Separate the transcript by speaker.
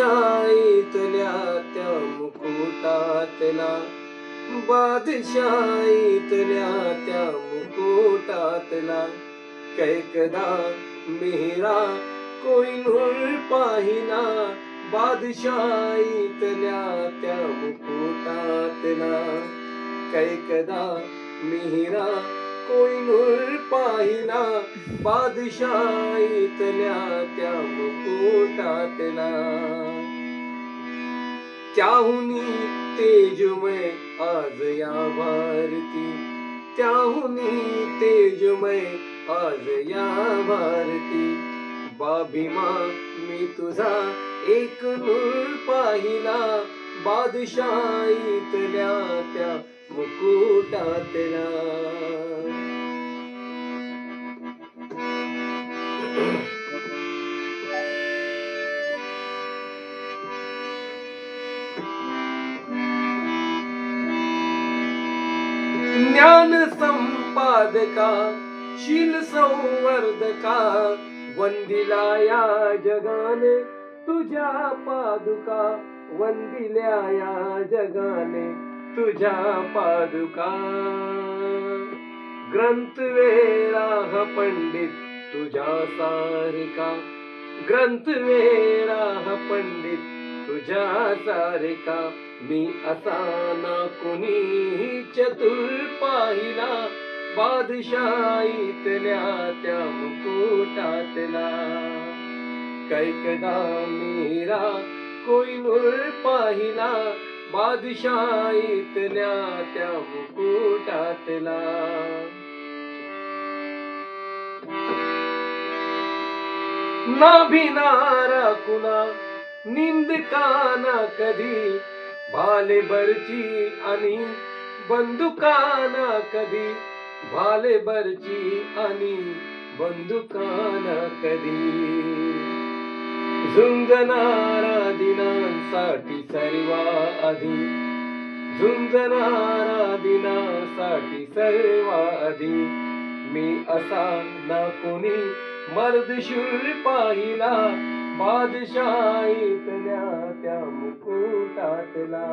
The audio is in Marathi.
Speaker 1: बादशाहीतल्या त्या मुकुटातला बादशाहीतल्या त्या मुकुटातला कैकदा मेहरा कोई नूर पाहिला बादशाहीतल्या त्या मुकुटातला कैकदा मिहिरा कोयनूर पाहिला बादशाहीतल्या त्या मुकुटातला त्याहुनी तेजमय आज या भारती. त्याहुनी तेजमय आज या भारती. बाबीमा मी तुझा एक नूर पाहिला बादशाहीतल्या त्या मुकुटातला ज्ञान संपादका शील संवर्धका वंदिला या जगाने तुझ्या पादुका वंदिल्या या जगाने. तुझ्या पादुका. ग्रंथ वेळा हा पंडित तुझ्या सारिका. ग्रंथ वेळा हा पंडित तुझ्या सारिका. मी असा ना कुणी चतुर पाहिला. बादशाहीतल्या त्या मुकुटातला. कैकदा मीरा कोइनूर पाहिला बादशाहीतल्या त्या मुकुटातला. नाभिनारा कुणा निंदकाना कधी भाले बरची आणि बंदुकाना कधी भाले बरची आणि बंदुकाना कधी. झुंजणारा दिनांसाठी सर्वा आधी झुंजणारा दिनासाठी सर्वा आधी मी असा ना कोणी मर्दशूर पाहिला. बादशाहीतल्या त्या मुकुटातला.